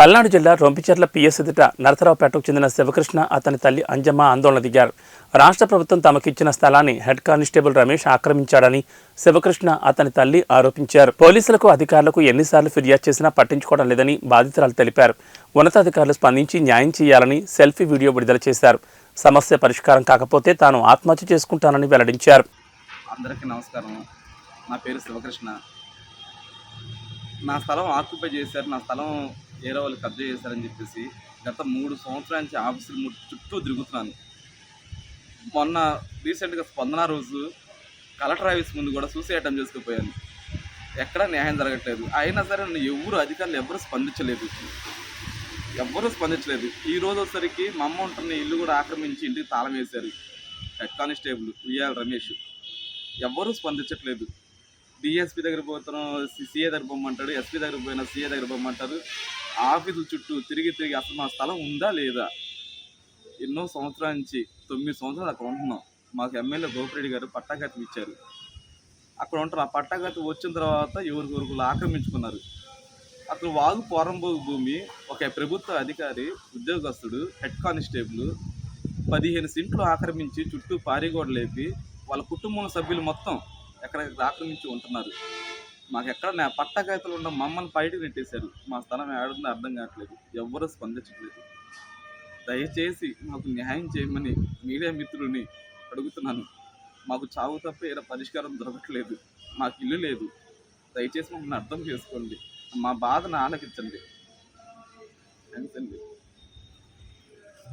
పల్నాడు జిల్లా రొంపిచెర్ల పిఎస్ ఎదుట నరసరావుపేటకు చెందిన శివకృష్ణ అతని తల్లి అంజమ్మ ఆందోళన దిగారు. రాష్ట్ర ప్రభుత్వం తమకిచ్చిన స్థలాన్ని హెడ్ కానిస్టేబుల్ రమేష్ ఆక్రమించాడని శివకృష్ణ అతని తల్లి ఆరోపించారు. పోలీసులకు అధికారులకు ఎన్నిసార్లు ఫిర్యాదు చేసినా పట్టించుకోవడం లేదని బాధితురాలు తెలిపారు. ఉన్నతాధికారులు స్పందించి న్యాయం చేయాలని సెల్ఫీ వీడియో విడుదల చేశారు. సమస్య పరిష్కారం కాకపోతే తాను ఆత్మహత్య చేసుకుంటానని వెల్లడించారు. అందరికీ నమస్కారం. నా పేరు శివకృష్ణ. నా స్థలం ఆక్యుపై చేశారు. నా స్థలం ఏరో వాళ్ళు కబ్జా చేశారని చెప్పేసి గత మూడు సంవత్సరాల నుంచి ఆఫీసులు చుట్టూ తిరుగుతున్నాను. మొన్న రీసెంట్గా స్పందన రోజు కలెక్టర్ ఆఫీస్ ముందు కూడా సూసైడ్ అటెంప్ట్ చేసుకుపోయాను. ఎక్కడా న్యాయం జరగట్లేదు. అయినా సరే నన్ను ఎవరు అధికారులు ఎవరు స్పందించలేదు. ఎవ్వరూ స్పందించలేదు. ఈ రోజు వచ్చేసరికి మా అమ్మ ఉంటున్న ఇల్లు కూడా ఆక్రమించి ఇంటికి తాళం వేశారు. Head constable VR Ramesh. ఎవ్వరూ స్పందించట్లేదు. డిఎస్పీ దగ్గర పోతాను సిఏ దగ్గర పోమంటాడు ఎస్పీ దగ్గర పోయినా సిఏ దగ్గర పోమంటారు ఆఫీసుల చుట్టూ తిరిగి తిరిగి అసలు మా స్థలం ఉందా లేదా? ఎన్నో సంవత్సరాల నుంచి తొమ్మిది సంవత్సరాలు అక్కడ ఉంటున్నాం. మాకు ఎమ్మెల్యే గోపిరెడ్డి గారు పట్టాగతి ఇచ్చారు. అక్కడ ఉంటారు. ఆ పట్టాగతి వచ్చిన తర్వాత ఎవరికొరుకులు ఆక్రమించుకున్నారు. అక్కడ వాగు పోరంబోగు భూమి ఒక ప్రభుత్వ అధికారి ఉద్యోగస్తుడు హెడ్ కానిస్టేబుల్ పదిహేను సెంట్లు ఆక్రమించి చుట్టూ పారిగోడలేపి వాళ్ళ కుటుంబం సభ్యులు మొత్తం ఎక్కడ ఆక్రమించి ఉంటున్నారు. మాకు ఎక్కడ నా పట్టకాయతలు ఉన్న మమ్మల్ని బయటకు నెట్టేశారు. మా స్థలం ఏడుందో అర్థం కావట్లేదు. ఎవ్వరూ స్పందించట్లేదు. దయచేసి మాకు న్యాయం చేయమని మీడియా మిత్రుల్ని అడుగుతున్నాను. మాకు చావు తప్ప ఏదో పరిష్కారం దొరకట్లేదు. మాకు ఇల్లు లేదు. దయచేసి మమ్మల్ని అర్థం చేసుకోండి. మా బాధను ఆలకించండి అంతే